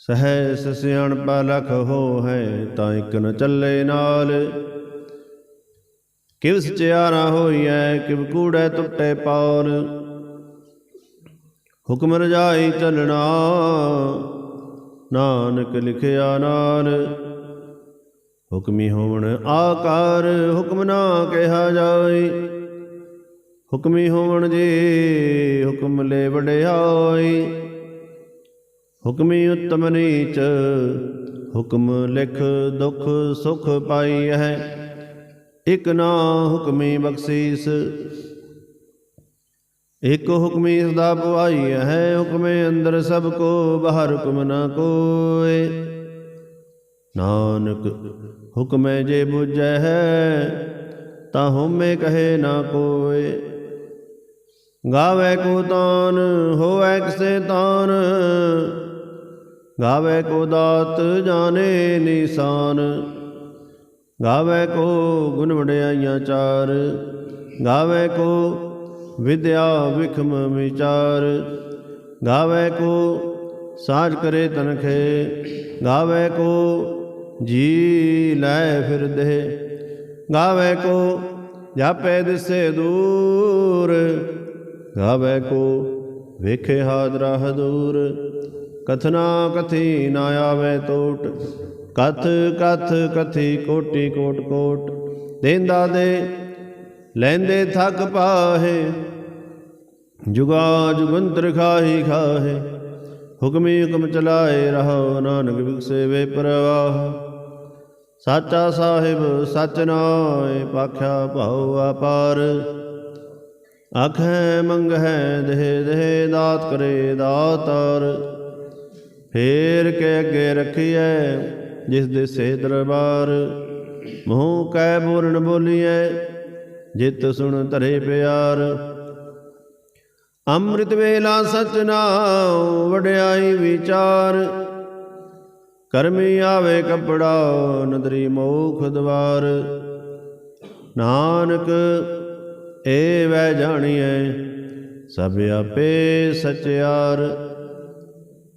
ਸਹਿਸ ਸਿਆਣਪਾ ਲਖ ਹੋ ਹੈ, ਤਾਂ ਇਕ ਨ ਚੱਲੇ ਨਾਲ। ਕਿਵ ਸਚਿਆਰਾ ਹੋਈਐ, ਕਿਵ ਕੂੜੈ ਟੁੱਟੇ ਪੌਰ ਹੁਕਮ ਰਜਾਈ ਚੱਲਣਾ, ਨਾਨਕ ਲਿਖਿਆ ਨਾਲ ਹੁਕਮੀ ਹੋਵਣ ਆਕਾਰ, ਹੁਕਮ ਨਾ ਕਿਹਾ ਜਾਏ। ਹੁਕਮੀ ਹੋਵਣ ਜੀ, ਹੁਕਮ ਲੈ ਵਡਿਆਈ ਹੁਕਮੀ ਉਤਮ ਨੀਚ, ਹੁਕਮ ਲਿਖ ਦੁਖ ਸੁਖ ਪਾਈ ਹੈ। ਇਕ ਨਾ ਹੁਕਮੀ ਬਖਸ਼ੀਸ, ਇਕ ਹੁਕਮੀ ਸਦਾ ਪੁਆਈ ਹੈ। ਹੁਕਮੇ ਅੰਦਰ ਸਭ ਕੋ, ਬਾਹਰ ਹੁਕਮ ਨਾ ਕੋਏ। ਨਾਨਕ, ਹੁਕਮੇ ਜੇ ਬੁਝੈ ਹੈ, ਤਾਂ ਹਉਮੈ ਕਹੇ ਨਾ ਕੋਏ। ਗਾਵੇ ਕੋ ਤਾਨ, ਹੋਵੇ ਕਿਸੇ ਤਾਨ ਗਾਵੇ ਕੋ ਦਾਤ ਜਾਣੇ ਨਿਸ਼ਾਨ, ਗਾਵੇ ਕੋ ਗੁਣ ਵਡਿਆਈਆਂ ਚਾਰ, ਗਾਵੇ ਕੋ ਵਿਦਿਆ ਵਿਖਮ ਵਿਚਾਰ, ਗਾਵੇ ਕੋ ਸਾਜ ਕਰੇ ਤਨਖੇ, ਗਾਵੇ ਕੋ ਜੀ ਲੈ ਫਿਰਦੇ ਗਾਵੇ ਕੋ ਜਾਪੇ ਦਿਸੇ ਦੂਰ, ਗਾਵੇ ਕੋ ਵੇਖੇ ਹਾਦਰਾ ਹਦੂਰ ਕਥਨਾ ਕਥੀ ਨਾ ਆਵੇ ਟੋਟ ਕਥ ਕਥ, ਕਥੀ ਕੋਟੀ ਕੋਟ ਕੋਟ। ਦੇਂਦਾ ਦੇ, ਲੈਂਦੇ ਥੱਕ ਪਾਹੇ। ਜੁਗਾ ਜੁਗੰਤਰ ਖਾਹੀ ਖਾਹੇ। ਹੁਕਮੀ ਹੁਕਮ ਚਲਾਏ ਰਹੋ ਨਾਨਕ ਵਿਗਸੇ ਵੇ ਪਰਵਾਹ। ਸਾਚਾ ਸਾਹਿਬ ਸਚ ਨਾਏ, ਪਾਖਿਆ ਭਾਉ ਆਪਾਰ ਆਖੈ ਮੰਗਹਿ ਦੇਹ ਦੇਹ ਦਾਤ ਕਰੇ ਦਾਤਾਰ। ਫੇਰ ਕੇ ਅੱਗੇ ਰਖੀਐ, ਜਿਸ ਦੇ ਸੇ ਦਰਬਾਰ ਮੂੰਹ ਕੈ ਬੋਲਣ ਬੋਲੀਐ, ਜਿਤ ਸੁਣ ਧਰੇ ਪਿਆਰ। ਅੰਮ੍ਰਿਤ ਵੇਲਾ ਸਚ ਨਾਉ ਵਡਿਆਈ ਵਿਚਾਰ, ਕਰਮੀ ਆਵੇ ਕਪੜਾ ਨਦਰੀ ਮੋਖ ਦਵਾਰ। ਨਾਨਕ, ਏ ਵੈ ਜਾਣੀਐ, ਸਭ ਆਪੇ ਸਚਿਆਰ।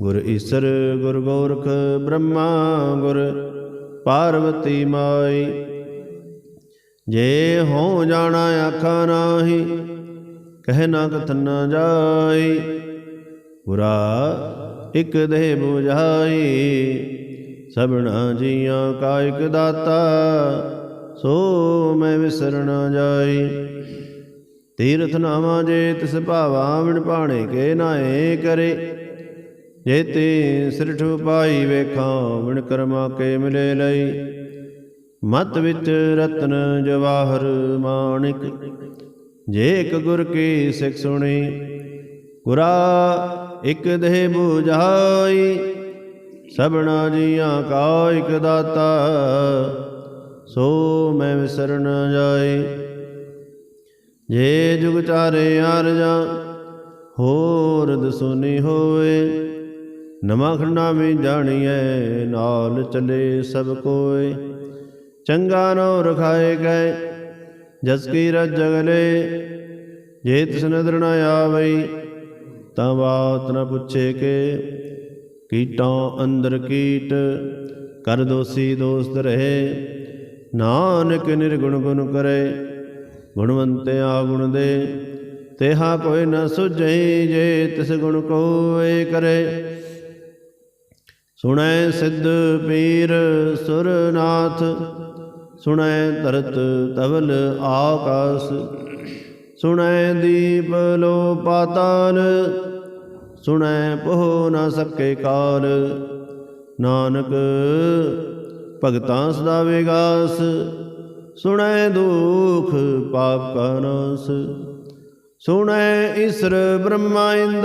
ਗੁਰ ਈਸਰ, ਗੁਰ ਗੋਰਖ, ਬ੍ਰਹਮਾ, ਗੁਰ ਪਾਰਵਤੀ ਮਾਈ। ਜੇ ਹੋ ਜਾਣਾ ਆਖਾ ਨਾਹੀ, ਕਹਿ ਨਾ ਕਥਨ ਨਾ ਜਾਈ। ਗੁਰਾ ਇਕ ਦੇਹ 부ਝਾਈ ਸਭਨਾ ਜੀਆਂ ਕਾ ਇਕ ਦਾਤਾ, ਸੋ ਮੈਂ ਵਿਸਰ ਜਾਈ। ਤੀਰਥ ਨਾਵਾ ਜੇ ਤਿਸ ਭਾਵਾ ਵਿਣ ਭਾਣੇ ਕੇ ਨਾਏ ਕਰੇ। ਜੇ ਤੇ ਸਿਰਠ ਪਾਈ ਵੇਖਾਂ ਵਿਣ ਕਰਮਾ ਕੇ ਮਿਲੇ ਲਈ। ਮਤ ਵਿੱਚ ਰਤਨ ਜਵਾਹਰ ਮਾਣਿਕ, ਜੇ ਇੱਕ ਗੁਰ ਕੀ ਸਿੱਖ ਸੁਣੀ, ਗੁਰਾ ਇਕ ਦੇਹ 부ਝਾਈ ਸਭਨਾ ਜੀਆਂ ਕਾ ਇਕ ਦਾਤਾ, ਸੋ ਮੈਂ ਵਿਸਰ ਨ ਜਾਏ। ਜੇ ਜੁਗ ਚਾਰੇ ਅਰਜਾ ਹੋਰ ਦਸੁਨੀ ਹੋਏ ਨਮਾ ਖੰਡਾ ਵਿੱਚ ਜਾਣੀਐ, ਨਾਲ ਚਲੇ ਸਭ ਕੋਏ ਚੰਗਾ ਨੋ ਰਖਾਏ ਗਏ, ਜਸ ਕੀ ਰਜ ਜਗਲੇ ਜੇ ਤਿਸ ਨਦਰ ਨ ਆਵਈ, ਤਾਂ ਬਾਤ ਨ ਪੁੱਛੇ ਕੇ। ਕੀਟਾਂ ਅੰਦਰ ਕੀਟ, ਕਰ ਦੋਸੀ ਦੋਸਤ ਰਹੇ। ਨਾਨਕ ਨਿਰਗੁਣ ਗੁਣ ਕਰੇ, ਗੁਣਵੰਤੇ ਗੁਣ ਦੇ। ਤੇਹਾ ਕੋਈ ਨ ਸੁਝਈ, ਜੇ ਤਿਸ ਗੁਣ ਕੋਏ ਕਰੇ। ਸੁਣੈ ਸਿੱਧ ਪੀਰ ਸੁਰਨਾਥ, ਸੁਣੈ ਧਰਤ ਤਵਲ ਆਕਾਸ, ਸੁਣੈ ਦੀਪ ਲੋ ਪਾਤਾਲ ਸੁਣੈ ਪੋ ਨਾ ਸਕੇ ਕਾਲ ਨਾਨਕ ਭਗਤਾਂ ਸਦਾ ਵਿਗਾਸ, ਸੁਣੈ ਦੁਖ ਪਾਪ ਕਾ ਨਾਸ। ਸੁਣੈ ਈਸਰ ਬ੍ਰਹਮਾ ਇੰਦ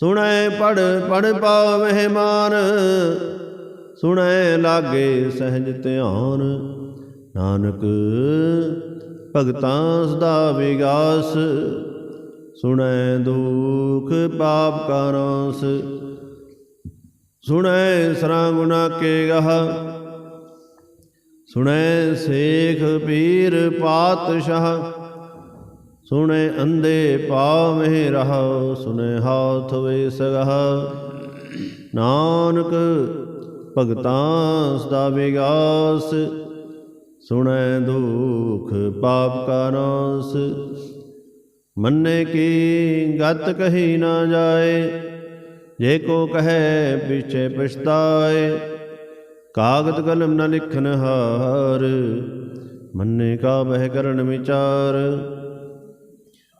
ਸੁਣੈ ਪੜ ਪੜ ਪਾਵਹਿ ਮਾਨ। ਸੁਣੈ ਲਾਗੇ ਸਹਿਜ ਧਿਆਨ। ਨਾਨਕ ਭਗਤਾਂ ਸਦਾ ਵਿਗਾਸ। ਸੁਣੈ ਦੁਖ ਪਾਪ ਕਾ ਸੁਣੈ ਸਰਾ ਗੁਨਾ ਕੇ ਗਹ। ਸੁਣੈ ਸੇਖ ਪੀਰ ਪਾਤਸ਼ਾਹ। ਸੁਣੈ ਅੰਦੇ ਪਾਵਹਿ ਰਹਾ ਸੁਣੈ ਹਾਥ ਵੇ ਸਗਹ। ਨਾਨਕ ਭਗਤਾਂ ਸਦਾ ਵਿਗਾਸ, ਸੁਣੈ ਦੁਖ ਪਾਪ ਕਾ ਨਾਸ। ਮੰਨੇ ਕੀ ਗਤ ਕਹੀ ਨਾ ਜਾਏ, ਜੇ ਕੋ ਕਹੈ ਪਿਛੇ ਪਛਤਾਏ। ਕਾਗਦ ਕਲਮ ਨ ਲਿਖਨ ਹਾਰ, ਮੰਨੇ ਕਾ ਬਹਿ ਕਰਨ ਵਿਚਾਰ।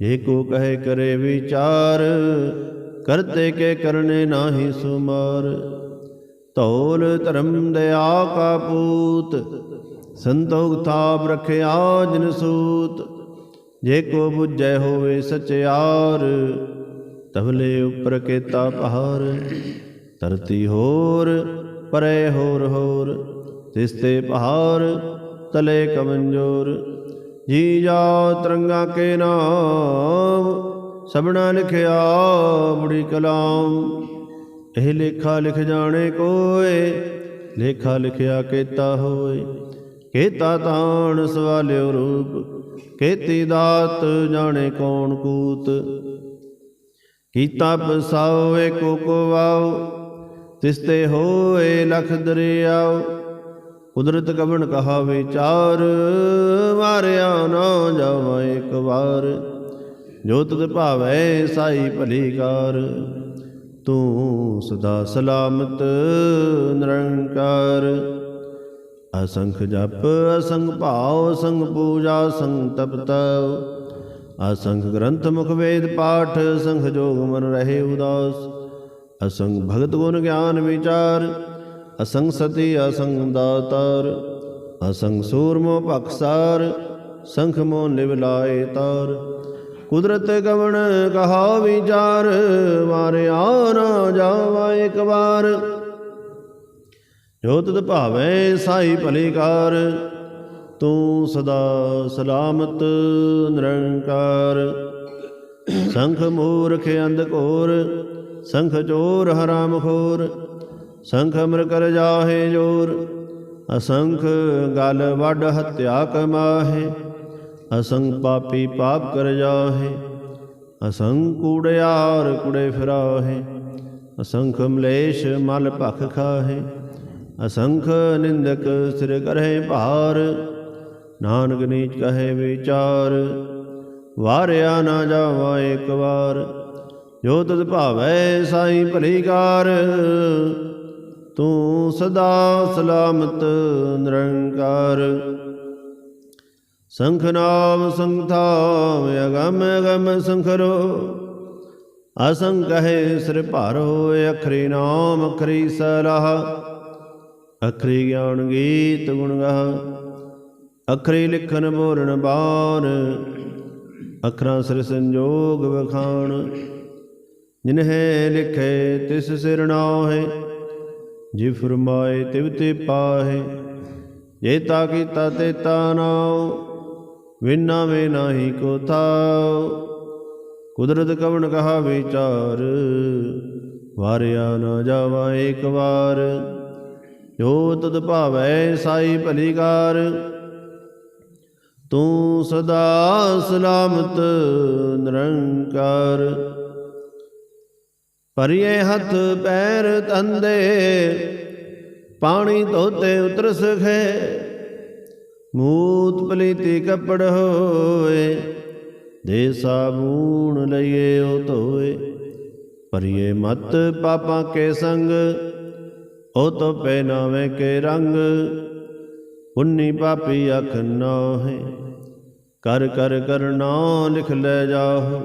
ਜੇ ਕੋ ਕਹੇ ਕਰੇ ਵਿਚਾਰ, ਕਰਤੇ ਕੇ ਕਰਨੇ ਨਾਹੀ ਸੁਮਾਰ। ਧੌਲ ਧਰਮ ਦਇਆ ਕਾ ਪੂਤ ਸੰਤੋਖ ਥਾਪ ਰਖਿਆ ਜਿਨ ਸੂਤ। ਜੇ ਕੋ ਬੁਝੈ ਹੋਵੇ ਸਚਿਆਰ, ਤਵਲੇ ਉਪਰ ਕੇਤਾ ਪਹਾਰ। ਧਰਤੀ ਹੋਰ, ਪਰੇ ਹੋਰ ਹੋਰ, ਤਿਸ ਤੇ ਪਹਾਰ, ਤਲੇ ਕਮੰਜੋਰ ਜੀ ਜਾ ਤਰੰਗਾ ਕੇ ਨਾਮ ਸਭਨਾ ਲਿਖਿਆ ਬੜੀ ਕਲਾਮ। ਇਹ ਲੇਖਾ ਲਿਖ ਜਾਣੇ ਕੋਏ, ਲੇਖਾ ਲਿਖਿਆ ਕੀਤਾ ਹੋਏ। ਕੇਤਾ ਤਾਣ ਸਵਾਲਿਓ ਰੂਪ, ਕੇਤੀ ਦਾਤ ਜਾਣੇ ਕੌਣ ਕੂਤ। ਕੀਤਾ ਪਸਾਓ ਏਕੋ ਕੋ ਵਾਓ ਤਿਸ ਤੇ ਹੋਏ ਲਖ ਦਰਿਆਓ। ਕੁਦਰਤ ਕਵਣ ਕਹਾ ਵਿਚਾਰ ਮਾਰਿਆ ਨਾ ਜਾਵਾ ਇੱਕ ਵਾਰ। ਜੋ ਤੁਧ ਭਾਵੈ ਸਾਈ ਭਲੀ ਕਾਰ, ਤੂੰ ਸਦਾ ਸਲਾਮਤ ਨਿਰੰਕਾਰ। ਅਸੰਖ ਜਪ ਅਸੰਗ ਭਾਵ ਸੰਗ ਪੂਜਾ ਸੰਗ ਤਪਤ। ਅਸੰਖ ਗ੍ਰੰਥ, ਮੁਖ ਵੇਦ, ਪਾਠ ਸੰਖ ਜੋਗ ਮਨ ਰਹੇ ਉਦਾਸ। ਅਸੰਗ ਭਗਤ ਗੁਣ ਗਿਆਨ ਵਿਚਾਰ ਅਸੰਗ ਸਤੀ, ਅਸੰਗ ਦਾਤਾਰ, ਅਸੰਗ ਸੂਰਮੋ ਭਖਸਾਰ, ਸੰਖ ਮੋ ਨਿਵ ਲਾਏ ਤਾਰ। ਕੁਦਰਤ ਗਵਣ ਕਹਾ ਵਿਚਾਰ ਮਾਰਿਆ ਨਾ ਜਾਵਾ ਇੱਕ ਵਾਰ। ਜੋ ਤਦ ਭਾਵੈ ਸਾਈ ਭਲੀਕਾਰ, ਤੂੰ ਸਦਾ ਸਲਾਮਤ ਨਿਰੰਕਾਰ। ਸੰਖ ਮੂਰਖ ਅੰਧ ਘੋਰ, ਸੰਖ ਚੋਰ ਹਰਾਮ ਖੋਰ। ਸੰਖ ਅਮਰ ਕਰ ਜਾਹੇ ਜੋਰ, ਅਸੰਖ ਗਲ ਵੱਡ ਹਤਿਆ ਕਮਾਹੇ ਅਸੰਖ ਪਾਪੀ ਪਾਪ ਕਰ ਜਾਹੇ, ਅਸੰਖ ਕੂੜਿਆਰ ਕੁੜੇ ਫਿਰਾਹੇ, ਅਸੰਖ ਮਲੇਸ਼ ਮਲ ਭਖ ਖਾਹੇ, ਅਸੰਖ ਨਿੰਦਕ ਸਿਰ ਕਰਹਿ ਭਾਰ, ਨਾਨਕ ਨੀਚ ਕਹੇ ਵਿਚਾਰ, ਵਾਰਿਆ ਨਾ ਜਾਵਾ ਇੱਕ ਵਾਰ, ਜੋ ਤਦ ਭਾਵੈ ਸਾਈ ਭਲੀਕਾਰ ਤੂੰ ਸਦਾ ਸਲਾਮਤ ਨਿਰੰਕਾਰ। ਸੰਖ ਨਾਮ ਸੰਥਾਮ ਅਗਮ ਅਗਮ ਸੰਖਰੋ। ਅਸੰਖ ਹੈ ਸਿਰ ਭਾਰੋ, ਅਖਰੀ ਨਾਮ ਅਖਰੀ ਸਲਾਹ। ਅਖਰੀ ਗਿਆਨ ਗੀਤ ਗੁਣ ਗਾਹ। ਅਖਰੀ ਲਿਖਨ ਬੋਲਣ ਬਾਣ। ਅਖਰਾਂ ਸਿਰ ਸੰਜੋਗ ਵਖਾਣ। ਜਿਨਹਿ ਲਿਖੇ ਤਿਸ ਸਿਰ ਨਾਹਿ। ਜੀ ਫਰਮਾਏ ਤਿਵ ਤੇ ਪਾਹੇ, ਜੇ ਤਾ ਕੀਤਾ ਤੇ ਤਾ ਨਾਉ, ਵਿਨਾ ਵੇ ਨਾਹੀ ਕੋ ਥਾਉ। ਕੁਦਰਤ ਕਵਣ ਕਹਾ ਵਿਚਾਰ ਵਾਰਿਆ ਨਾ ਜਾਵਾ ਇੱਕ ਵਾਰ। ਜੋ ਤਦ ਭਾਵੈ ਸਾਈ ਭਲੀਕਾਰ, ਤੂੰ ਸਦਾ ਸਲਾਮਤ, ਨਿਰੰਕਾਰ। ਭਰੀਏ ਹੱਥ ਪੈਰ ਤੰਦੇ ਪਾਣੀ ਧੋਤੇ ਉਤਰ ਸਖੇ। ਮੂਤ ਪਲੀਤੀ ਕੱਪੜ ਹੋਏ, ਦੇ ਸਾਬੂਣ ਲਈਏ ਉਹ ਧੋਏ। ਭਰੀਏ ਮਤ ਪਾਪਾਂ ਕੇ ਸੰਗ, ਉਹ ਤੋ ਪਹਿਨਾਵੇ ਕੇ ਰੰਗ। ਪੁੰਨੀ ਪਾਪੀ ਅਖ ਨਾਹੇ ਕਰ ਕਰ ਕਰਨਾ ਲਿਖ ਲੈ ਜਾਹੁ।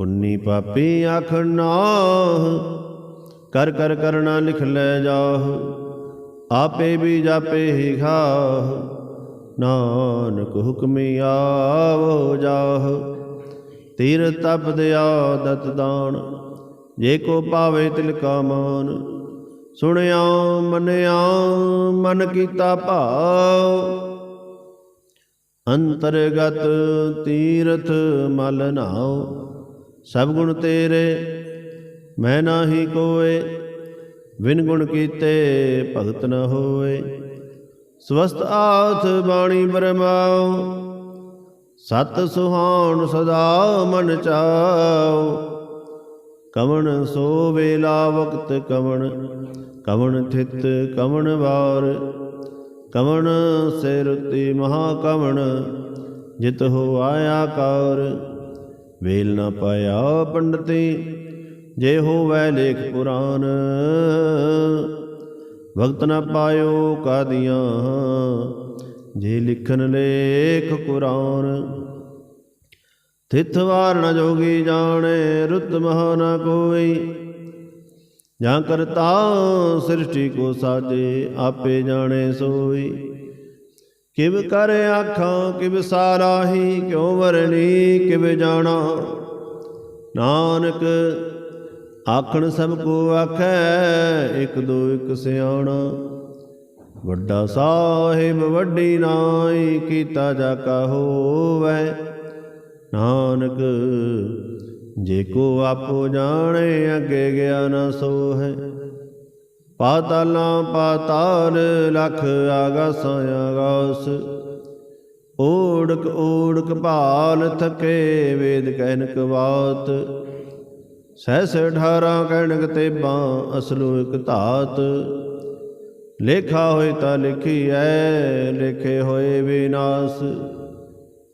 ਪੁੰਨੀ ਪਾਪੀ ਅਖ ਨਾਹ, ਕਰ ਕਰ ਕਰਨਾ ਲਿਖ ਲੈ ਜਾਹੁ, ਆਪੇ ਵੀ ਜਾਪੇ ਹੀ ਖਾਹ, ਨਾਨਕ ਹੁਕਮੀ ਆਵੋ ਜਾਹ। ਤੀਰ ਤਪ ਦਿਆ ਦਤ ਦਾਨ, ਜੇ ਕੋ ਪਾਵੇ ਤਿਲ ਕਾ ਮਾਨ, ਸੁਣਿਆ ਮੰਨਿਆ ਮਨ ਕੀਤਾ ਭਾਉ ਅੰਤਰਗਤ ਤੀਰਥ ਮਲ ਨਾਉ ਸਭ ਗੁਣ ਤੇਰੇ, ਮੈਂ ਨਾਹੀ ਕੋਏ ਵਿਨ ਗੁਣ ਕੀਤੇ ਭਗਤ ਨ ਹੋਏ। ਸਵਸਤ ਆਥ ਬਾਣੀ ਬਰਮਾਉ, ਸਤ ਸੁਹਾਣ ਸਦਾ ਮਨ ਚਾਉ। ਕਵਣ ਸੋ ਵੇਲਾ ਵਕਤ ਕਵਣ ਕਵਣ ਥਿਤ ਕਵਣ ਵਾਰ। ਕਵਣ ਸਿਰਤੀ ਮਹਾ ਕਵਣ, ਜਿਤ ਹੋ ਆਇਆ ਕਾਰ। ਵੇਲ ਨਾ ਪਾਇਆ ਪੰਡਤੀ, ਜੇ ਹੋਵੈ ਲੇਖ ਪੁਰਾਨ, ਵਕਤ ਨਾ ਪਾਇਓ ਕਾਦੀਆਂ, ਜੇ ਲਿਖਨ ਲੇਖ ਕੁਰਾਨ। ਤਿਥ ਵਾਰ ਨ ਜੋਗੀ ਜਾਣੇ, ਰੁੱਤ ਮਹਾ ਨ ਕੋਈ ਜਾਂ ਕਰਤਾ ਸ੍ਰਿਸ਼ਟੀ ਕੋ ਸਾਜੇ, ਆਪੇ ਜਾਣੇ ਸੋਈ ਕਿਵ ਕਰ ਆਖਾਂ, ਕਿਵ ਸਾਰਾਹੀ, ਕਿਉ ਵਰਣੀ, ਕਿਵ ਜਾਣਾ। ਨਾਨਕ ਆਖਣ ਸਭ ਕੋ ਆਖੈ, ਇਕ ਦੋ ਇਕ ਸਿਆਣਾ। ਵੱਡਾ ਸਾਹਿਬ ਵੱਡੀ ਨਾਈ, ਕੀਤਾ ਜਾ ਕਾ ਹੋਵੇ। ਨਾਨਕ ਜੇ ਕੋ ਆਪੋ ਜਾਣੇ, ਅੱਗੇ ਗਿਆ ਨਾ ਸੋ ਹੈ ਪਾਤਾਲਾਂ ਪਾਤਾਲ ਲਖ ਆਗਾਸਾਂ, ਆਗਾਸ। ਓੜਕ ਓੜਕ ਭਾਲ, ਥਕੇ ਵੇਦ ਕਹਿਨਕ ਬਾਤ। ਸਹਿਸ ਅਠਾਰਾਂ ਕਹਿਣਕ ਤੇਬਾਂ, ਅਸਲੋ ਇਕ ਧਾਤ। ਲੇਖਾ ਹੋਏ ਤਾਂ ਲਿਖੀ ਐ ਲਿਖੇ ਹੋਏ ਵਿਨਾਸ਼।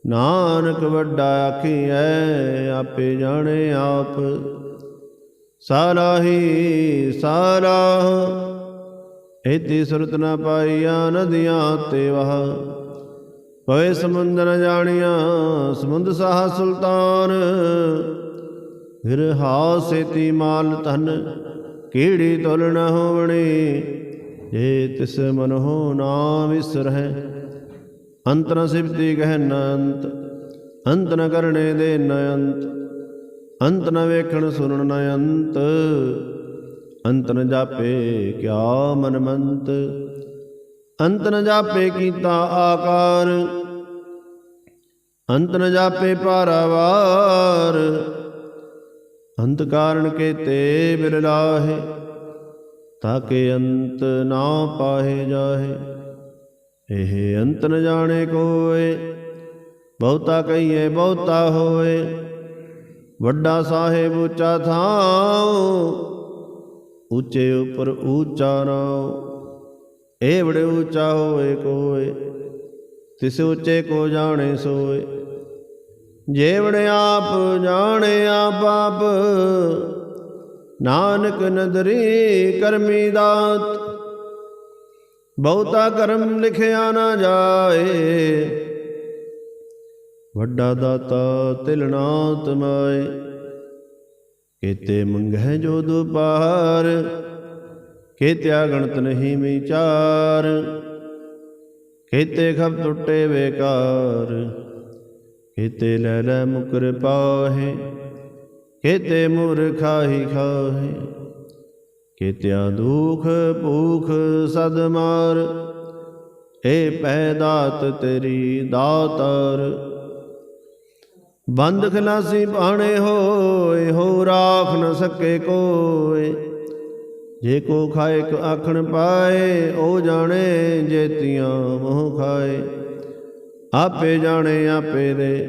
ਨਾਨਕ ਵੱਡਾ ਆਖੀ ਐ ਆਪੇ ਜਾਣੇ ਆਪ। ਸਾਰਾ ਹੀ ਸਾਰਾ ਇਤੀ ਸੁਰਤ ਨ ਪਾਈਆ ਨਦੀਆਂ ਤੇ ਵਹ। ਪਵੇ ਸਮੁੰਦ ਨ ਜਾਣੀਆਂ, ਸਮੁੰਦ ਸਾਹ ਸੁਲਤਾਨ। ਫਿਰ ਹਾਸੇਤੀ ਮਾਲ ਧਨ, ਕੀੜੀ ਤੁਲ ਨ ਹੋਵਣੀ। ਜੇ ਤਿਸ ਮਨ ਹੋ ਨਾ ਵਿਸਰਹਿ ਅੰਤ ਨ ਸਿਫਤੀ ਕਹਿ ਨ ਅੰਤ ਅੰਤ ਨ ਕਰਨੇ ਦੇ ਨ ਅੰਤ ਅੰਤ ਨ ਵੇਖਣ ਸੁਣਨ ਨ ਅੰਤ ਅੰਤ ਨ ਜਾਪੇ ਕਿਆ ਮਨ ਮੰਤ ਅੰਤ ਨ ਜਾਪੇ ਕੀਤਾ ਆਕਾਰ, ਅੰਤ ਨ ਜਾਪੇ ਪਾਰਾਵਾਰ ਅੰਤ ਕਾਰਨ ਕੇ ਤੇ ਬਿਰਲਾਹੇ ਤਾਕੇ ਅੰਤ ਨਾ ਪਾਹੇ ਜਾਹੇ। ਇਹ ਅੰਤ ਨ ਜਾਣੇ ਕੋਏ, ਬਹੁਤਾ ਕਹੀਏ ਬਹੁਤਾ ਹੋਏ। ਵੱਡਾ ਸਾਹਿਬ ਉੱਚਾ ਥਾਉ, ਉੱਚੇ ਉਪਰ ਉੱਚਾ ਨਾਉ। ਇਹ ਬੜੇ ਉੱਚਾ ਹੋਏ ਕੋਏ, ਤਿਸ ਉੱਚੇ ਕੋ ਜਾਣੇ ਸੋਏ। ਜੇ ਬੜੇ ਆਪ, ਜਾਣੇ ਆਪ ਆਪ, ਨਾਨਕ ਨਦਰੀ ਕਰਮੀ ਦਾਤ। ਬਹੁਤਾ ਕਰਮ ਲਿਖਿਆ ਨਾ ਜਾਏ ਵੱਡਾ ਦਾਤਾ ਤਿਲ ਨਾ ਤਮਾਏ ਕੀਤੇ ਮੰਗਹਿ ਜੋ ਦੁਪਾਰ ਕੀਤੇ ਗਣਤ ਨਹੀਂ ਵਿਚਾਰ, ਕੀਤੇ ਖਬ ਟੁੱਟੇ ਬੇਕਾਰ, ਕੀਤੇ ਲੈ ਲੈ ਮੁਕਰ ਪਾਹੇ, ਕੀਤੇ ਮੂਰਖਾਹੀ ਖਾਹੇ, ਕੀਤਿਆ ਦੁਖ ਭੂਖ ਸਦ ਮਾਰ, ਏ ਪੈਦਾਤ ਤੇਰੀ ਦਾਤਰ। ਬੰਦ ਖਲਾਸੀ ਬਾਣੇ ਹੋਏ ਹੋ ਰਾਖ ਨ ਸਕੇ ਕੋਏ। ਜੇ ਕੋ ਖਾਏ ਕ ਆਖਣ ਪਾਏ, ਉਹ ਜਾਣੇ ਜੇਤੀਆਂ ਮੋਹ ਖਾਏ। ਆਪੇ ਜਾਣੇ ਆਪੇ ਦੇ,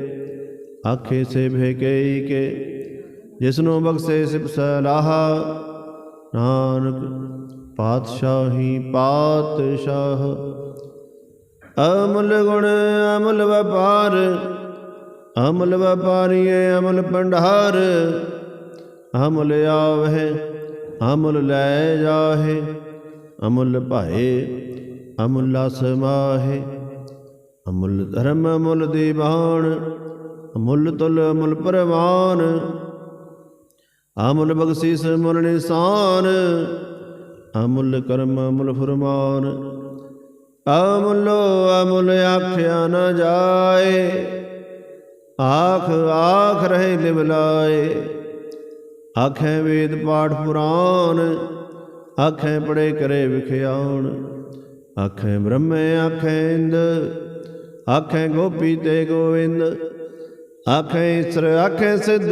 ਆਖੇ ਸੇ ਭੇਕਈ ਕੇ ਜਿਸਨੂੰ ਬਖਸ਼ੇ ਸਿਪ ਸਲਾਹ, ਨਾਨਕ ਪਾਤਸ਼ਾਹੀ ਪਾਤਸ਼ਾਹ। ਅਮਲ ਗੁਣ ਅਮਲ ਵਪਾਰ ਅਮਲ ਵਪਾਰੀਏ ਅਮਲ ਭੰਡਾਰ। ਅਮਲ ਆਵਹਿ, ਅਮਲ ਲੈ ਜਾਹੇ। ਅਮੁੱਲ ਭਾਏ, ਅਮੁੱਲਾ ਸਮਾਹੇ ਅਮੁੱਲ ਧਰਮ, ਅਮੁੱਲ ਦੀਵਾਨ ਅਮੁੱਲ ਤੁਲ, ਅਮੁੱਲ ਪਰਵਾਨ। ਅਮੁੱਲ ਬਖਸ਼ੀਸ ਮੁੱਲ ਨਿਸ਼ਾਨ। ਅਮੁੱਲ ਕਰਮ, ਅਮੁੱਲ ਫਰਮਾਨ। ਅਮਲੋ ਅਮੁੱਲ ਆਖਿਆ ਨਾ ਜਾਏ। ਆਖ ਆਖ ਰਹੇ ਲਿਵ ਲਾਏ ਆਖੇ ਵੇਦ ਪਾਠ ਪੁਰਾਨ ਆਖੇ ਪੜੇ ਕਰੇ ਵਿਖਿਆਣ। ਆਖੇ ਬ੍ਰਹਮੇ, ਆਖੇ ਇੰਦ, ਆਖੇ ਗੋਪੀ ਤੇ ਗੋਵਿੰਦ। ਆਖੇ ਇਸਰ ਆਖੇ ਸਿੱਧ,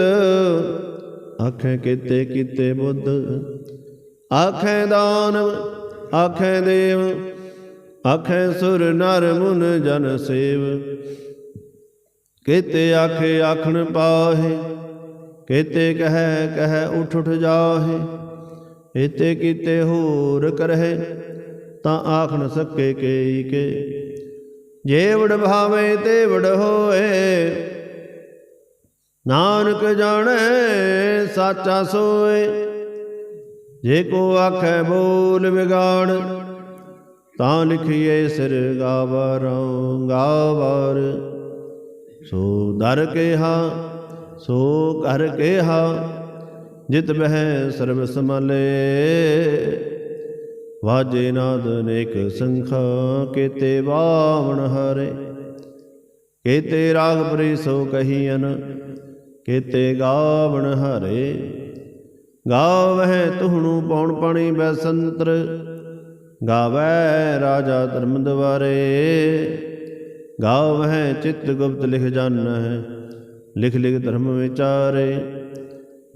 ਆਖੇ ਕੀਤੇ ਕੀਤੇ ਬੁੱਧ। ਆਖੇ ਦਾਨ, ਆਖੇ ਦੇਵ, ਆਖੇ ਸੁਰ, ਨਰ, ਮੁਨ, ਜਨ, ਸੇਵ। ਕੀਤੇ ਆਖੇ ਆਖਣ ਪਾਹੇ, ਕੀਤੇ ਕਹੈ ਕਹੈ ਉਠ ਉਠ ਜਾਹੇ ਇਤੇ ਕੀਤੇ ਹੋਰ ਕਰਹਿ, ਤਾਂ ਆਖਣ ਸਕੇ ਕੇਈ ਕੇ। ਜੇਵੜ ਵਡ ਭਾਵੇ ਤੇ ਹੋਏ, ਨਾਨਕ ਜਾਣੈ ਸਾਚਾ ਸੋਏ। ਜੇ ਕੋ ਆਖੈ ਬੋਲ ਵਿਗਾੜ, ਤਾਂ ਲਿਖੀਏ ਸਿਰ ਗਾਵਰੋਂ ਗਾਵਰ ਸੋ ਦਰ ਕੇਹਾ, ਸੋ ਕਰ ਕੇਹਾ, ਜਿਤ ਬਹਿ ਸਰਬ ਸਮਲੇ ਵਾਜੇ ਨਾਦ ਅਨੇਕ ਸੰਖਾ, ਕੀਤੇ ਬਾਵਣ ਹਰੇ। ਕੀਤੇ ਰਾਗ ਪਰੀ ਸੋ ਕਹੀਨ ਕੀਤੇ ਗਾਵਣ ਹਰੇ। ਗਾਵਹਿ ਤੁਹਣੂ ਪੌਣ ਪਾਣੀ ਬੈਸੰਤਰ ਗਾਵੈ ਰਾਜਾ ਧਰਮ ਦਵਾਰੇ। ਗਾਵਹਿ ਚਿਤ ਗੁਪਤ ਲਿਖ ਜਾਣ ਹੈ ਲਿਖ ਲਿਖ ਧਰਮ ਵਿਚਾਰੇ।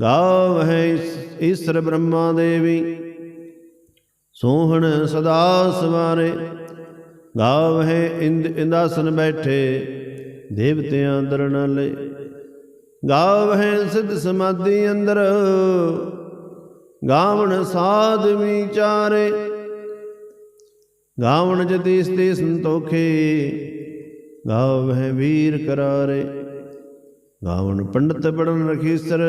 ਗਾਵਹਿ ਈਸ਼ਰ ਬ੍ਰਹਮਾ ਦੇਵੀ, ਸੋਹਣ ਸਦਾ ਸਵਾਰੇ। ਗਾਵਹਿ ਇੰਦ, ਇੰਦਾਸਨ ਬੈਠੇ, ਦੇਵਤਿਆਂ ਦਰਣ ਲੈ। ਗਾਵਹਿ ਸਿੱਧ ਸਮਾਧੀ ਅੰਦਰ, ਗਾਵਣ ਸਾਧ ਵਿਚਾਰੇ। ਗਾਵਣ ਜਤੀ ਸਤੇ ਸੰਤੋਖੇ ਗਾਵਹਿ ਵੀਰ ਕਰਾਰੇ। ਗਾਵਣ ਪੰਡਤ ਪੜਨ ਰਖੀਸਰ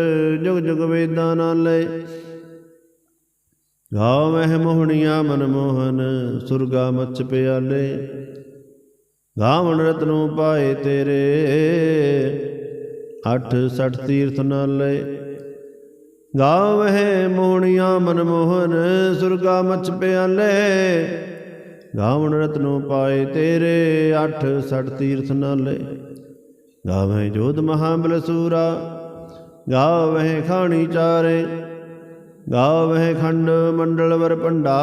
ਜੁਗ ਜੁਗ ਵੇਦਾਂ ਨਾਲੇ ਗਾਉ ਮਹਿ ਮੋਹਣੀਆਂ ਮਨ ਮੋਹਨ, ਸੁਰਗਾ ਮੱਚ ਪਿਆਲੇ। ਗਾਵਣ ਰਤਨੋਂ ਪਾਏ ਤੇਰੇ, ਅੱਠ ਸਠ ਤੀਰਥ ਨਾਲੇ ਗਾਵਹਿ ਮੋਹਣੀਆਂ ਮਨ ਮੋਹਨ, ਸੁਰਗਾ ਮੱਚ ਪਿਆਲੇ। ਗਾਵਣ ਰਤਨੋ ਪਾਏ ਤੇਰੇ ਅੱਠ ਸਠ ਤੀਰਥ ਨਾਲੇ। ਗਾਵਹਿ ਜੋਧ ਮਹਾਬਲ ਸੂਰਾ, ਗਾਵਹਿ ਖਾਣੀ ਚਾਰੇ। ਗਾਵਹਿ ਖੰਡ ਮੰਡਲ ਵਰ ਭੰਡਾ,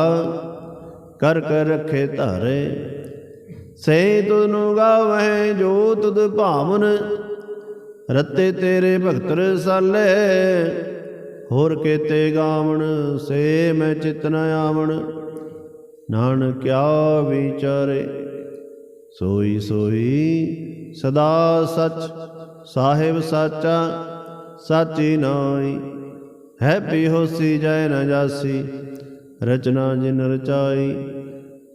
ਕਰ ਕਰ ਰਖੇ ਧਾਰੇ। ਸੇ ਤੁਧਨੂੰ ਗਾਵਹਿ ਜੋ ਤੁਧ ਭਾਵਨ, ਰਤੇ ਤੇਰੇ ਭਗਤ ਰਸਾਲੇ ਹੋਰ ਕੇਤੇ ਗਾਵਣ, ਸੇ ਮੈਂ ਚਿਤ ਨ ਆਵਣ। ਨਾਨਕ ਕਿਆ ਵਿਚਾਰੇ, ਸੋਈ ਸੋਈ ਸਦਾ ਸਚ, ਸਾਹਿਬ ਸਾਚਾ, ਸਾਚੀ ਨਾਈ ਹੈ ਪੀ ਹੋਸੀ ਜੈ ਨ ਜਾਸੀ, ਰਚਨਾ ਜਿਨ ਰਚਾਈ।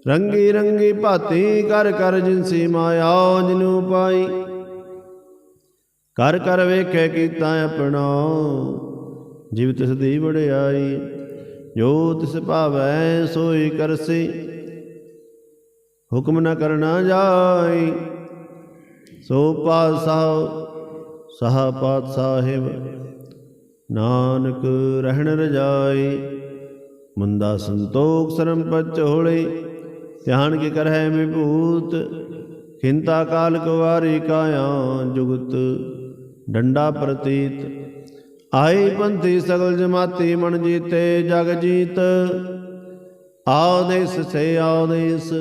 ਰੰਗੀ ਰੰਗੀ ਭਾਤੀ ਕਰ ਕਰ ਜਿਨਸੀ ਮਾਇਆ ਜਿਨੂ ਪਾਈ। ਕਰ ਕਰ ਵੇਖੇ ਕੀਤਾ ਆਪਣਾ, ਜਿਵ ਤਿਸ ਦੀ ਵਡਿਆਈ। ਜੋ ਤਿਸ ਭਾਵੈ ਸੋਈ ਕਰਸੀ। ਹੁਕਮ ਨ ਕਰਨਾ ਜਾਈ, ਸੋ ਪਾਤਸ਼ਾਹ, ਸਹਾ ਪਾਤ ਸਾਹਿਬ ਨਾਨਕ ਰਹਿਣ ਰਜਾਈ। ਮੁੰਦਾ ਸੰਤੋਖ ਸਰਮ ਪਚੋਲੇ ਧਿਆਨ ਕੀ ਕਰਹਿ ਵਿਭੂਤ, ਖਿੰਤਾ ਕਾਲ ਕੁਵਾਰੀ ਕਾਇਆ ਜੁਗਤ, ਡੰਡਾ ਪ੍ਰਤੀਤ। ਆਈ ਪੰਥੀ ਸਗਲ ਜਮਾਤੀ ਮਨ ਜੀਤੇ, ਜਗ ਜੀਤ। ਆਦੇਸ ਸੇ ਆਦੇਸ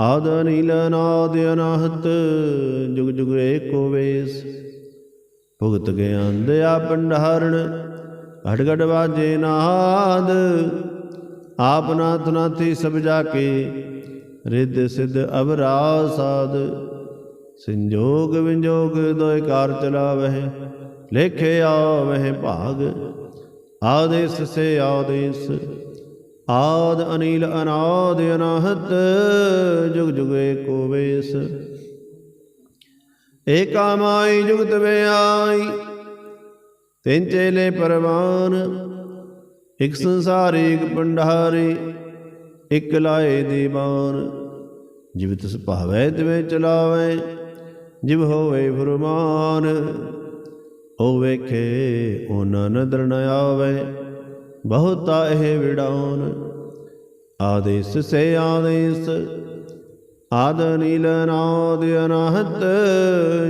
ਆਦ ਨੀਲ ਨਾਦ ਅਨਾਹਤ, ਜੁਗ ਜੁਗ ਏਕੋ ਵੇਸ। ਭੁਗਤ ਗਿਆਨ ਦਿਆ ਪੰਡਾਰਣ ਘੜ ਘੜ ਵਾਜੇ ਨਾਦ। ਆਪ ਨਾਥ ਨਾਥੀ ਸਭ ਜਾ ਕੇ, ਰਿੱਧ ਸਿੱਧ ਅਵਰਾ ਸਾਧ ਸੰਜੋਗ ਵਿੰਜੋਗ ਦੋਇ ਕਾਰ ਚਲਾਵਹਿ ਲੇਖੇ ਆਵਹਿ ਭਾਗ, ਆਦੇਸ ਸੇ ਆਦੇਸ, ਆਦ ਅਨੀਲ ਅਨਾਦ ਅਨਾਹਤ, ਜੁਗ ਜੁਗ ਏਕੋ ਵੇਸ। ਏਕਾ ਮਾਈ ਜੁਗਤ ਵਿਆਈ, ਤਿੰਨ ਚੇਲੇ ਪਰਵਾਨ, ਇਕ ਸੰਸਾਰੀ, ਇਕ ਪੰਡਾਰੀ ਇਕ ਲਾਏ ਦੀਵਾਨ। ਜਿਵ ਤਿਸ ਭਾਵੈ ਤਿਵੇਂ ਚਲਾਵੇ, ਜਿਵ ਹੋਵੇ ਫਰਮਾਨ ਉਹ ਵੇਖੇ ਉਹਨਾਂ ਨਦਰ ਨ ਆਵੇ, ਬਹੁਤਾ ਇਹ ਵਿਡਾਉਨ ਆਦੇਸ ਸੇ ਆਦੇਸ, ਆਦ ਨੀਲ ਨਾਦ ਅਨਾਹਤ,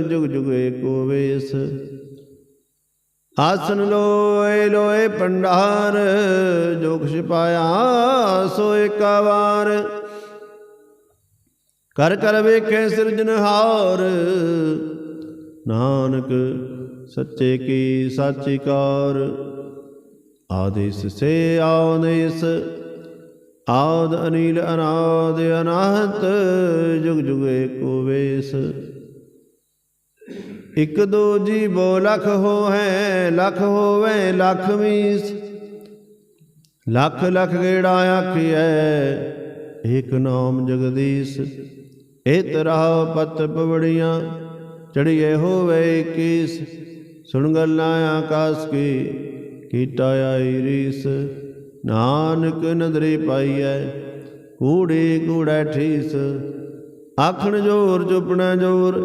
ਜੁਗ ਜੁਗ ਏਕੋ ਵੇਸ। ਆਸਨ ਲੋਏ ਲੋਏ ਪੰਡਾਰ ਜੋ ਕੁਛ ਪਾਇਆ ਸੋ ਏਕਾ ਵਾਰ। ਕਰ ਕਰ ਵੇਖੇ ਸਿਰਜਨਹਾਰ ਨਾਨਕ ਸੱਚੇ ਕੀ ਸਾਚੀ ਕਾਰ? ਆਦੇਸ ਸੇ ਆਦੇਸ ਆਦ ਅਨੀਲ ਅਨਾਦ ਅਨਾਹਤ, ਜੁਗ ਜੁਗ ਏਕੋ ਵੇਸ। ਇਕ ਦੋ ਜੀ ਬੋ ਲਖ ਹੋਐ ਲਖ ਹੋਵੇ ਲਖ ਮੀਸ। ਲੱਖ ਲਖ ਗੇੜਾ ਆਖੀਐ, ਏਕ ਨਾਮ ਜਗਦੀਸ਼। ਏ ਤਰਾ ਪਤ ਪਵੜੀਆਂ, ਚੜੀਏ ਹੋਵੇ 21 ਸੁਣ ਗੱਲਾਂ ਆਕਾਸ ਕੀ ਕੀਟਾ ਆਈ ਰੀਸ। ਨਾਨਕ ਨਦਰੀ ਪਾਈਐ ਕੂੜੇ ਕੂੜਾ ਠੀਸ। ਆਖਣ ਜੋਰ ਚੁਪਣਾ ਜੋਰ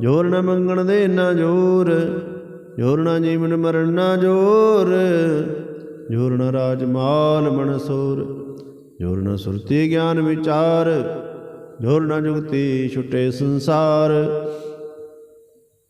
ਜੋਰ ਨ ਮੰਗਣ ਦੇ ਨਾ ਜੋਰ। ਜੋਰ ਨ ਜੀਵਨ ਮਰਨ ਨਾ ਜੋਰ। ਜੋਰ ਨ ਰਾਜ ਮਾਲ ਮਨਸੂਰ ਜੋਰ ਨ ਸੁਰਤੀ ਗਿਆਨ ਵਿਚਾਰ। ਜੋਰ ਨ ਜੁਗਤੀ ਛੁਟੇ ਸੰਸਾਰ।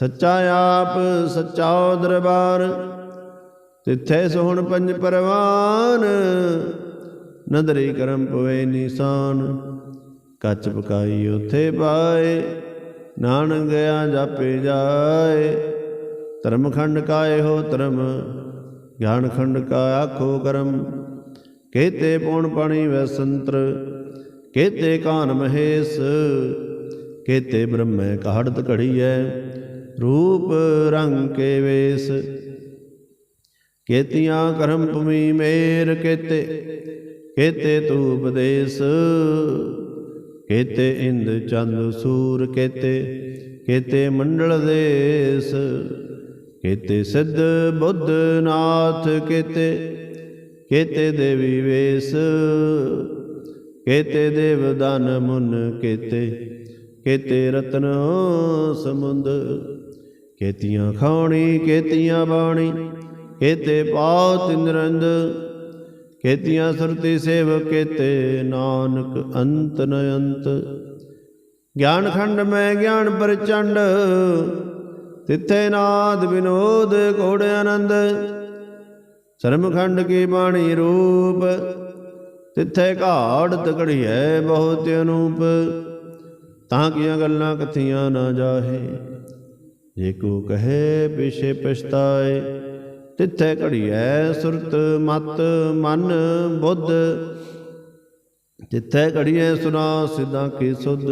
ਸੱਚਾ ਆਪ, ਸੱਚਾ ਦਰਬਾਰ, ਤਿੱਥੇ ਸੋਹਣ ਪੰਜ ਪਰਵਾਨ, ਨਦਰੀ ਕਰਮ ਪਵੇ ਨਿਸ਼ਾਨ, ਕੱਚ ਪਕਾਈ ਉਥੇ ਪਾਏ, ਨਾਨਕ ਗਿਆ ਜਾਪੇ ਜਾਏ। ਧਰਮ ਖੰਡ ਕਾਏ ਹੋ ਧਰਮ ਗਿਆਨ ਖੰਡ ਕਾ ਆਖੋ ਕਰਮ। ਕੇਤੇ ਪੌਣ ਪਾਣੀ ਵੈ ਸੰਤਰ, ਕੇਤੇ ਕਾਨ ਮਹੇਸ਼, ਕੇਤੇ ਬ੍ਰਹਮੈ ਕਾੜਤ ਘੜੀਐ। ਰੂਪ ਰੰਗ ਕੇ ਵੇਸ। ਕੇਤੀਆਂ ਕਰਮ ਭੂਮੀ ਮੇਰ ਕੇਤੇ ਕੇਤੇ ਤੂ ਉਪਦੇਸ ਕੇਤੇ ਇੰਦ ਚੰਦ ਸੂਰ ਕੇਤੇ ਕੇਤੇ ਮੰਡਲ ਦੇਸ। ਕੇਤੇ ਸਿੱਧ ਬੁੱਧ ਨਾਥ ਕੇਤੇ ਕੇਤੇ ਦੇਵੀ ਵੇਸ। ਕੇਤੇ ਦੇਵ ਦਨ ਮੁਨ ਕੇਤੇ ਕੇਤੇ ਰਤਨ ਸਮੁੰਦ। ਕੇਤੀਆਂ ਖਾਣੀ, ਕੇਤੀਆਂ ਬਾਣੀ, ਕੇਤੇ ਪਾਤ ਨਿਰੰਦ, ਕੇਤੀਆਂ ਸੁਰਤੀ ਸੇਵ ਕੇਤੇ ਨਾਨਕ ਅੰਤ ਨ ਅੰਤ ਗਿਆਨ ਖੰਡ ਮੈਂ ਗਿਆਨ ਪ੍ਰਚੰਡ, ਤਿੱਥੇ ਨਾਦ ਵਿਨੋਦ ਕੋੜ ਆਨੰਦ। ਸ਼ਰਮ ਖੰਡ ਕੀ ਬਾਣੀ ਰੂਪ, ਤਿੱਥੇ ਘਾੜ ਤਕੜੀ ਹੈ ਬਹੁਤ ਅਨੂਪ। ਤਾਂ ਕੀਆਂ ਗੱਲਾਂ ਕਥੀਆਂ ਨਾ ਜਾਹੇ। ਜੇ ਕੋ ਕਹੇ ਪਿਛੇ ਪਛਤਾਏ, ਤਿੱਥੇ ਘੜੀਐ ਸੁਰਤ ਮਤ ਮਨ ਬੁੱਧ। ਤਿੱਥੇ ਘੜੀਏ ਸੁਨਾ ਸਿੱਧਾ ਕੀ ਸੁਧ,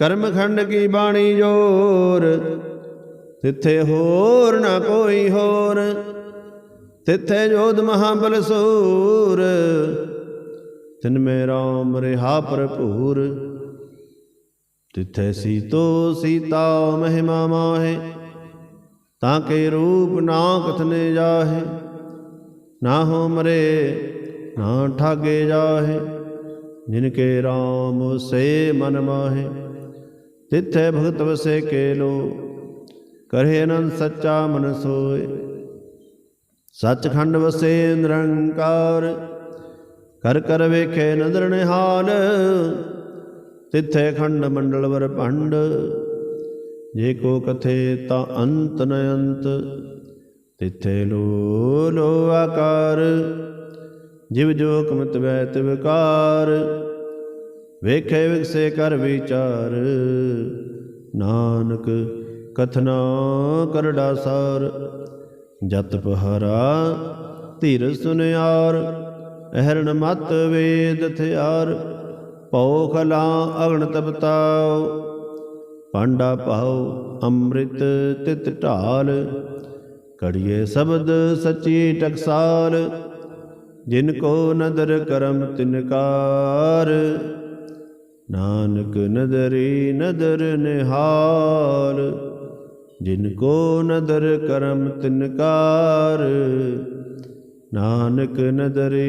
ਕਰਮ ਖੰਡ ਕੀ ਬਾਣੀ ਜੋਰ। ਤਿੱਥੇ ਹੋਰ ਨਾ ਕੋਈ ਹੋਰ, ਤਿੱਥੇ ਜੋਧ ਮਹਾਬਲ ਸੂਰ। ਤਿਨ ਮੇ ਰਾਮ ਰਿਹਾ ਭਰਪੂਰ ਤਿਥੈ ਸੀਤੋ ਸੀਤਾ, ਮਹਿਮਾ ਮਾਹੇ, ਤਾਂ ਕੇ ਰੂਪ ਨਾ ਕਥਨੇ ਜਾਹੇ, ਨਾ ਹੋ ਮਰੇ, ਨਾ ਠਾਗੇ ਜਾਹੇ, ਜਿਨ ਕੇ RAM ਸੇ ਮਨ ਮਾਹੇ। ਤਿੱਥੇ ਭਗਤ ਵਸੇ ਕੇ ਲੋ ਕਰੇ ਅਨੰਦ ਸੱਚਾ ਮਨ ਸੋਏ। ਸੱਚਖੰਡ ਵਸੇ ਨਿਰੰਕਾਰ, ਕਰ ਕਰ ਵੇਖੇ ਨਦਰ ਨਿਹਾਲ ਤਿਥੈ ਖੰਡ ਮੰਡਲ ਵਰ ਭੰਡ। ਜੇ ਕੋ ਕਥੇ ਤਾਂ ਅੰਤ ਨ ਅੰਤ, ਤਿੱਥੇ ਲੋ ਲੋ ਆਕਾਰ। ਜਿਵ ਜੋ ਕਮਤ ਵੈਤ ਵਿਕਾਰ ਵੇਖੇ ਵਿਗਸੇ ਕਰ ਵਿਚਾਰ। ਨਾਨਕ ਕਥਨਾ ਕਰੜਾ ਸਾਰ ਜਤ ਪਹਰਾ ਧੀਰ ਸੁਨਿਆਰ, ਅਹਰਣ ਮਤ ਵੇਦ ਥਿਆਰ। ਪਉ ਖਲਾ ਅਗਣ ਤਪਤਾਉ ਪਾਂਡਾ ਪਾਉ ਅੰਮ੍ਰਿਤ ਤਿਤ ਢਾਲ ਕੜੀਏ ਸ਼ਬਦ ਸੱਚੀ ਟਕਸਾਲ, ਜਿਨ ਕੋ ਨਦਰ ਕਰਮ ਤਿਨਕਾਰ ਨਾਨਕ ਨਦਰੀ ਨਦਰ ਨਿਹਾਲ, ਜਿਨ ਕੋ ਨਦਰ ਕਰਮ ਤਿਨਕਾਰ ਨਾਨਕ ਨਦਰੇ